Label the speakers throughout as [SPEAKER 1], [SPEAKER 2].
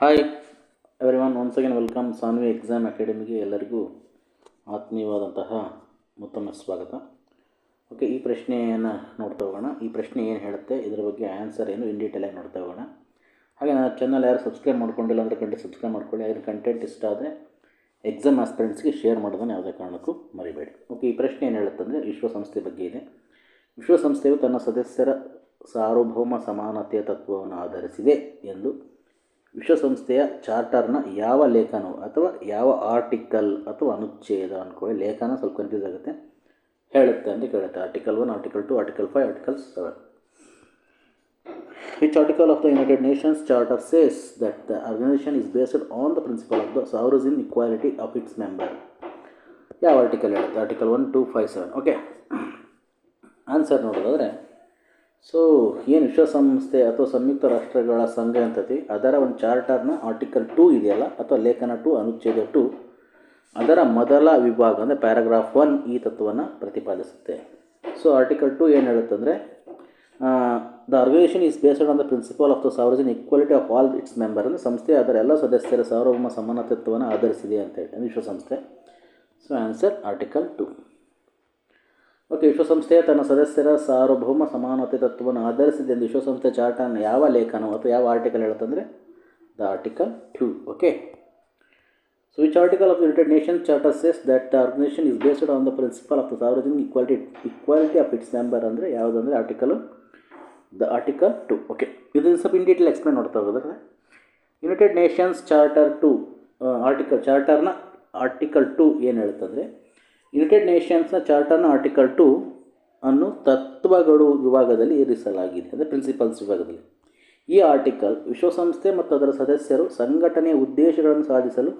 [SPEAKER 1] Hi everyone once again welcome Sanvi exam ಅಕಾಡೆಮಿಗೆ ಎಲ್ಲರಿಗೂ ಆತ್ಮೀಯವಾದಂತಹ ಮತ್ತೊಮ್ಮೆ ಸ್ವಾಗತ. ಓಕೆ ಈ ಪ್ರಶ್ನೆಯನ್ನು ನೋಡ್ತಾ ಹೋಗೋಣ. ಈ ಪ್ರಶ್ನೆ ಏನು ಹೇಳುತ್ತೆ? ಇದರ ಬಗ್ಗೆ ಆನ್ಸರ್ ಏನು ಇನ್ ಡೀಟೇಲಾಗಿ ನೋಡ್ತಾ ಹೋಗೋಣ. ಹಾಗೆ ನನ್ನ ಚಾನಲ್ ಯಾರು ಸಬ್ಸ್ಕ್ರೈಬ್ ಮಾಡ್ಕೊಂಡಿಲ್ಲ ಅಂದರೆ ಕಂಡು ಸಬ್ಸ್ಕ್ರೈಬ್ ಮಾಡ್ಕೊಳ್ಳಿ. ಅದರ ಕಂಟೆಂಟ್ ಇಷ್ಟ ಆದರೆ ಎಕ್ಸಾಮ್ ಆಸ್ಪಿರೆಂಟ್ಸ್ಗೆ ಶೇರ್ ಮಾಡೋದನ್ನು ಯಾವುದೇ ಕಾರಣಕ್ಕೂ ಮರಿಬೇಡಿ. ಓಕೆ ಈ ಪ್ರಶ್ನೆ ಏನು ಹೇಳುತ್ತೆ ಅಂದರೆ ವಿಶ್ವಸಂಸ್ಥೆ ಬಗ್ಗೆ ಇದೆ. ವಿಶ್ವಸಂಸ್ಥೆಯು ತನ್ನ ಸದಸ್ಯರ ಸಾರ್ವಭೌಮ ಸಮಾನತೆಯ ತತ್ವವನ್ನು ಆಧರಿಸಿದೆ ಎಂದು ವಿಶ್ವಸಂಸ್ಥೆಯ ಚಾರ್ಟರ್ನ ಯಾವ ಲೇಖನವು ಅಥವಾ ಯಾವ ಆರ್ಟಿಕಲ್ ಅಥವಾ ಅನುಚ್ಛೇದ ಅಂದ್ಕೊಳ್ಳಿ ಲೇಖನ ಸ್ವಲ್ಪ ಕನ್ಫ್ಯೂಸ್ ಆಗುತ್ತೆ. ಹೇಳುತ್ತೆ ಅಂತ ಕೇಳುತ್ತೆ. Article one article two article five article seven which article of the United Nations charter says that the organization is based on the principle of the sovereign equality of its member ಯಾವ article ಹೇಳುತ್ತೆ? Article one two five seven okay answer ನೋಡೋದಾದರೆ so ಏನು ವಿಶ್ವಸಂಸ್ಥೆ ಅಥವಾ ಸಂಯುಕ್ತ ರಾಷ್ಟ್ರಗಳ ಸಂಘ ಅಂತತಿ, ಅದರ ಒಂದು ಚಾರ್ಟರ್ನ ಆರ್ಟಿಕಲ್ ಟೂ ಇದೆಯಲ್ಲ, ಅಥವಾ ಲೇಖನ ಟು, ಅನುಚ್ಛೇದ ಟು, ಅದರ ಮೊದಲ ವಿಭಾಗ ಅಂದರೆ ಪ್ಯಾರಾಗ್ರಾಫ್ ಒನ್ ಈ ತತ್ವವನ್ನು ಪ್ರತಿಪಾದಿಸುತ್ತೆ. ಸೊ ಆರ್ಟಿಕಲ್ ಟು ಏನು ಹೇಳುತ್ತಂದರೆ the organization is based on the principle of the sovereign equality of all its member ಅಂದರೆ ಸಂಸ್ಥೆ ಅದರ ಎಲ್ಲ ಸದಸ್ಯರ ಸಾರ್ವಭೌಮ ಸಮಾನತತ್ವವನ್ನು ಆಧರಿಸಿದೆ ಅಂತ ಹೇಳಿ ವಿಶ್ವಸಂಸ್ಥೆ so answer article two. Okay, ವಿಶ್ವಸಂಸ್ಥೆಯ ತನ್ನ ಸದಸ್ಯರ ಸಾರ್ವಭೌಮ ಸಮಾನತೆ ತತ್ವವನ್ನು ಆಧರಿಸಿದೆ ಎಂದು ವಿಶ್ವಸಂಸ್ಥೆ ಚಾರ್ಟನ್ನು ಯಾವ ಲೇಖನ ಅಥವಾ ಯಾವ article ಹೇಳುತ್ತಂದರೆ the article two, okay? So which article of United Nation charter says that the organization is based on the principle of the ಸಾರ್ವಜನಿಕ equality equality of its member ಅಂದರೆ ಯಾವುದಂದರೆ article the article two okay? ಇದನ್ನು ಸ್ವಲ್ಪ in detail explain ನೋಡ್ತಾ ಹೋಗೋದ್ರೆ United Nations charter two article ಚಾರ್ಟರ್ನ article two ಏನು ಹೇಳುತ್ತಂದರೆ United ನೇಷನ್ಸ್ನ ಚಾರ್ಟರ್ನ article two ಅನ್ನು ತತ್ವಗಳು ವಿಭಾಗದಲ್ಲಿ ಇರಿಸಲಾಗಿದೆ, ಅಂದರೆ ಪ್ರಿನ್ಸಿಪಲ್ಸ್ ವಿಭಾಗದಲ್ಲಿ. ಈ ಆರ್ಟಿಕಲ್ ವಿಶ್ವಸಂಸ್ಥೆ ಮತ್ತು ಅದರ ಸದಸ್ಯರು ಸಂಘಟನೆಯ ಉದ್ದೇಶಗಳನ್ನು ಸಾಧಿಸಲು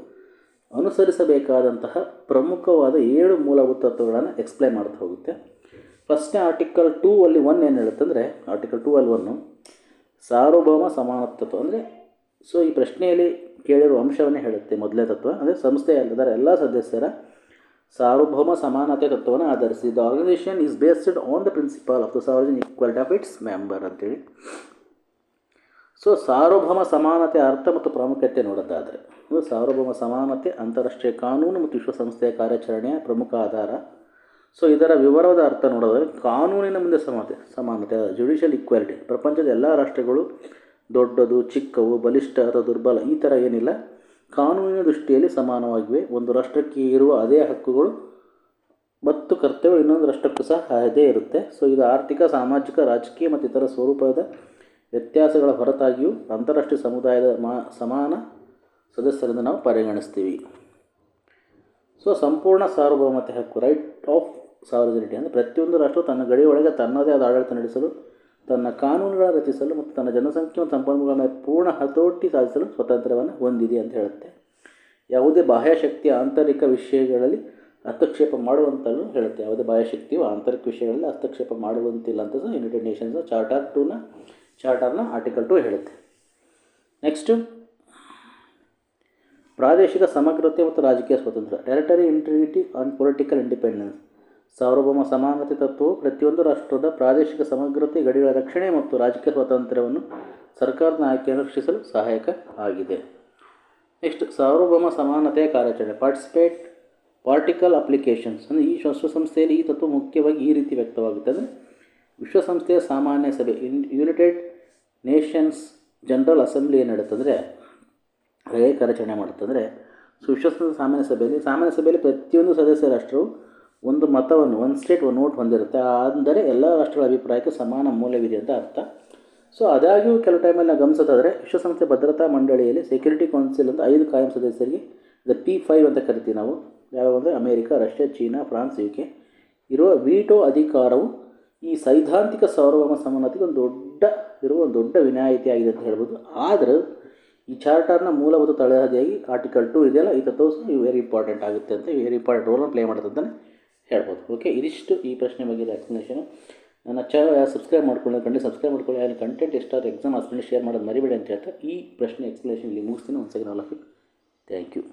[SPEAKER 1] ಅನುಸರಿಸಬೇಕಾದಂತಹ ಪ್ರಮುಖವಾದ ಏಳು ಮೂಲಭೂತ ತತ್ವಗಳನ್ನು ಎಕ್ಸ್ಪ್ಲೈನ್ ಮಾಡ್ತಾ ಹೋಗುತ್ತೆ. ಫಸ್ಟ್ನೇ ಆರ್ಟಿಕಲ್ ಟೂ ಅಲ್ಲಿ ಒನ್ ಏನು ಹೇಳುತ್ತಂದರೆ ಆರ್ಟಿಕಲ್ ಟೂ ಅಲ್ಲಿ ಒನ್ನು ಸಾರ್ವಭೌಮ ಸಮಾನತ್ವ, ಅಂದರೆ ಸೊ ಈ ಪ್ರಶ್ನೆಯಲ್ಲಿ ಕೇಳಿರುವ ಅಂಶವನ್ನೇ ಹೇಳುತ್ತೆ ಮೊದಲನೇ ತತ್ವ, ಅಂದರೆ ಸಂಸ್ಥೆಯಲ್ಲದರ ಎಲ್ಲ ಸದಸ್ಯರ ಸಾರ್ವಭೌಮ ಸಮಾನತೆ ತತ್ವವನ್ನು ಆಧರಿಸಿ the organization is based on the principle of the ಸಾರ್ವಜನ್ equality of its member ಅಂತೇಳಿ. ಸೊ ಸಾರ್ವಭೌಮ ಸಮಾನತೆ ಅರ್ಥ ಮತ್ತು ಪ್ರಾಮುಖ್ಯತೆ ನೋಡೋದಾದರೆ ಸಾರ್ವಭೌಮ ಸಮಾನತೆ, ಅಂತಾರಾಷ್ಟ್ರೀಯ ಕಾನೂನು ಮತ್ತು ವಿಶ್ವಸಂಸ್ಥೆಯ ಕಾರ್ಯಾಚರಣೆಯ ಪ್ರಮುಖ ಆಧಾರ. ಸೊ ಇದರ ವಿವರವಾದ ಅರ್ಥ ನೋಡೋದಾದರೆ, ಕಾನೂನಿನ ಮುಂದೆ ಸಮಾನತೆ ಸಮಾನತೆ ಜುಡಿಷಿಯಲ್ ಈಕ್ವಾಲಿಟಿ ಪ್ರಪಂಚದ ಎಲ್ಲ ರಾಷ್ಟ್ರಗಳು ದೊಡ್ಡದು, ಚಿಕ್ಕವು, ಬಲಿಷ್ಠ ಅಥವಾ ದುರ್ಬಲ, ಈ ಥರ ಏನಿಲ್ಲ. ಕಾನೂನಿನ ದೃಷ್ಟಿಯಲ್ಲಿ ಸಮಾನವಾಗಿವೆ. ಒಂದು ರಾಷ್ಟ್ರಕ್ಕೆ ಇರುವ ಅದೇ ಹಕ್ಕುಗಳು ಮತ್ತು ಕರ್ತವ್ಯ ಇನ್ನೊಂದು ರಾಷ್ಟ್ರಕ್ಕೂ ಸಹ ಅದೇ ಇರುತ್ತೆ. ಸೊ ಇದು ಆರ್ಥಿಕ, ಸಾಮಾಜಿಕ, ರಾಜಕೀಯ ಮತ್ತು ಇತರ ಸ್ವರೂಪದ ವ್ಯತ್ಯಾಸಗಳ ಹೊರತಾಗಿಯೂ ಅಂತಾರಾಷ್ಟ್ರೀಯ ಸಮುದಾಯದ ಮಾ, ಸಮಾನ ಸದಸ್ಯರಿಂದ ನಾವು ಪರಿಗಣಿಸ್ತೀವಿ. ಸೊ ಸಂಪೂರ್ಣ ಸಾರ್ವಭೌಮತೆ ಹಕ್ಕು ರೈಟ್ ಆಫ್ ಸಾರ್ವಜನಿಕ ಅಂದರೆ ಪ್ರತಿಯೊಂದು ರಾಷ್ಟ್ರವು ತನ್ನ ಗಡಿಯೊಳಗೆ ತನ್ನದೇ ಆದ ಆಡಳಿತ ನಡೆಸಲು ತನ್ನ ಕಾನೂನುಗಳನ್ನು ರಚಿಸಲು ಮತ್ತು ತನ್ನ ಜನಸಂಖ್ಯೆ ಮತ್ತು ಸಂಪನ್ಮೂಲಗಳ ಮೇಲೆ ಪೂರ್ಣ ಹತೋಟಿ ಸಾಧಿಸಲು ಸ್ವತಂತ್ರವನ್ನು ಹೊಂದಿದೆ ಅಂತ ಹೇಳುತ್ತೆ. ಯಾವುದೇ ಬಾಹ್ಯಶಕ್ತಿಯ ಆಂತರಿಕ ವಿಷಯಗಳಲ್ಲಿ ಹಸ್ತಕ್ಷೇಪ ಮಾಡುವಂತಲೂ ಹೇಳುತ್ತೆ. ಯಾವುದೇ ಬಾಹ್ಯಶಕ್ತಿಯು ಆಂತರಿಕ ವಿಷಯಗಳಲ್ಲಿ ಹಸ್ತಕ್ಷೇಪ ಮಾಡುವಂತಿಲ್ಲ ಅಂತ ಸಹ ಯುನೈಟೆಡ್ ನೇಷನ್ಸ್ ಚಾರ್ಟರ್ ಟೂನ ಚಾರ್ಟರ್ನ ಆರ್ಟಿಕಲ್ ಟು ಹೇಳುತ್ತೆ. ನೆಕ್ಸ್ಟು ಪ್ರಾದೇಶಿಕ ಸಮಗ್ರತೆ ಮತ್ತು ರಾಜಕೀಯ ಸ್ವಾತಂತ್ರ್ಯ. Territory integrity and political independence ಸಾರ್ವಭೌಮ ಸಮಾನತೆ ತತ್ವವು ಪ್ರತಿಯೊಂದು ರಾಷ್ಟ್ರದ ಪ್ರಾದೇಶಿಕ ಸಮಗ್ರತೆ, ಗಡಿಗಳ ರಕ್ಷಣೆ ಮತ್ತು ರಾಜಕೀಯ ಸ್ವಾತಂತ್ರ್ಯವನ್ನು ಸರ್ಕಾರದ ಆಯ್ಕೆಯನ್ನು ರಕ್ಷಿಸಲು ಸಹಾಯಕ ಆಗಿದೆ. ನೆಕ್ಸ್ಟ್, ಸಾರ್ವಭೌಮ ಸಮಾನತೆಯ ಕಾರ್ಯಾಚರಣೆ. ಪಾರ್ಟಿಸಿಪೇಟ್ ಪಾರ್ಟಿಕಲ್ ಅಪ್ಲಿಕೇಶನ್ಸ್ ಅಂದರೆ ಈ ವಿಶ್ವಸಂಸ್ಥೆಯಲ್ಲಿ ಈ ತತ್ವ ಮುಖ್ಯವಾಗಿ ಈ ರೀತಿ ವ್ಯಕ್ತವಾಗುತ್ತದೆ ವಿಶ್ವಸಂಸ್ಥೆಯ ಸಾಮಾನ್ಯ ಸಭೆ ಯುನೈಟೆಡ್ ನೇಷನ್ಸ್ ಜನರಲ್ ಅಸೆಂಬ್ಲಿ ಏನು ಹೇಳುತ್ತಂದರೆ ಹೇಗೆ ಕಾರ್ಯಾಚರಣೆ ಮಾಡುತ್ತಂದರೆ ಸೊ ವಿಶ್ವಸಂಸ್ಥೆ ಸಾಮಾನ್ಯ ಸಭೆಯಲ್ಲಿ ಸಾಮಾನ್ಯ ಸಭೆಯಲ್ಲಿ ಪ್ರತಿಯೊಂದು ಸದಸ್ಯ ರಾಷ್ಟ್ರವು ಒಂದು ಮತವನ್ನು, ಒಂದು ಸ್ಟೇಟ್ ಒಂದು ನೋಟ್ ಹೊಂದಿರುತ್ತೆ. ಅಂದರೆ ಎಲ್ಲ ರಾಷ್ಟ್ರಗಳ ಅಭಿಪ್ರಾಯಕ್ಕೆ ಸಮಾನ ಮೌಲ್ಯವಿದೆ ಅಂತ ಅರ್ಥ. ಸೊ ಅದಾಗ್ಯೂ ಕೆಲವು ಟೈಮಲ್ಲಿ ನಾವು ಗಮನಿಸೋದಾದರೆ ವಿಶ್ವಸಂಸ್ಥೆ ಭದ್ರತಾ ಮಂಡಳಿಯಲ್ಲಿ ಸೆಕ್ಯೂರಿಟಿ ಕೌನ್ಸಿಲ್ ಅಂತ ಐದು ಕಾಯಂ ಸದಸ್ಯರಿಗೆ ದ ಪಿ ಫೈವ್ ಅಂತ ಕರಿತೀವಿ ನಾವು. ಯಾವ್ಯಾವ ಅಂದರೆ America, Russia, China, France U K ಇರುವ ವೀಟೋ ಅಧಿಕಾರವು ಈ ಸೈದ್ಧಾಂತಿಕ ಸಾರ್ವಭೌಮ ಸಮಾನತೆಗೆ ಒಂದು ದೊಡ್ಡ, ಇರುವ ಒಂದು ದೊಡ್ಡ ವಿನಾಯಿತಿ ಆಗಿದೆ ಅಂತ ಹೇಳ್ಬೋದು. ಆದರೆ, ಈ ಚಾರ್ಟರ್ನ ಮೂಲಭೂತ ತಳಹದಿಯಾಗಿ ಆರ್ಟಿಕಲ್ ಟು ಇದೆಯಲ್ಲ, ಈ ತತ್ವ ವೆರಿ ಇಂಪಾರ್ಟೆಂಟ್ ಆಗುತ್ತೆ ಅಂತ ವೆರಿ ಇಂಪಾರ್ಟೆಂಟ್ ರೋಲನ್ನು ಪ್ಲೇ ಮಾಡುತ್ತೆ ಅಂತಲೇ ಹೇಳ್ಬೋದು. ಓಕೆ ಇದಿಷ್ಟು ಈ ಪ್ರಶ್ನೆ ಬಗ್ಗೆ ಎಕ್ಸ್ಪ್ಲನೇಷನು ನನ್ನ ಚಾನಲ್ ಯಾರು ಸಬ್ಸ್ಕ್ರೈಬ್ ಮಾಡ್ಕೊಳ್ಳಿ ಕಂಡು ಸಬ್ಸ್ಕ್ರೈಬ್ ಮಾಡ್ಕೊಳ್ಳಿ. ಯಾರು ಕಂಟೆಂಟ್ ಎಷ್ಟಾದ್ರು ಎಕ್ಸಾಮ್ ಆಸ್ಪಿರೆಂಟ್ ಶೇರ್ ಮಾಡೋದು ಮರಿಬೇಡಿ ಅಂತ ಹೇಳ್ತಾ ಈ ಪ್ರಶ್ನೆ ಎಕ್ಸ್ಪ್ಲನೇಷನ್ ಇಲ್ಲಿ ಮುಗಿಸ್ತೀನಿ. ಒಂದು second all of thank you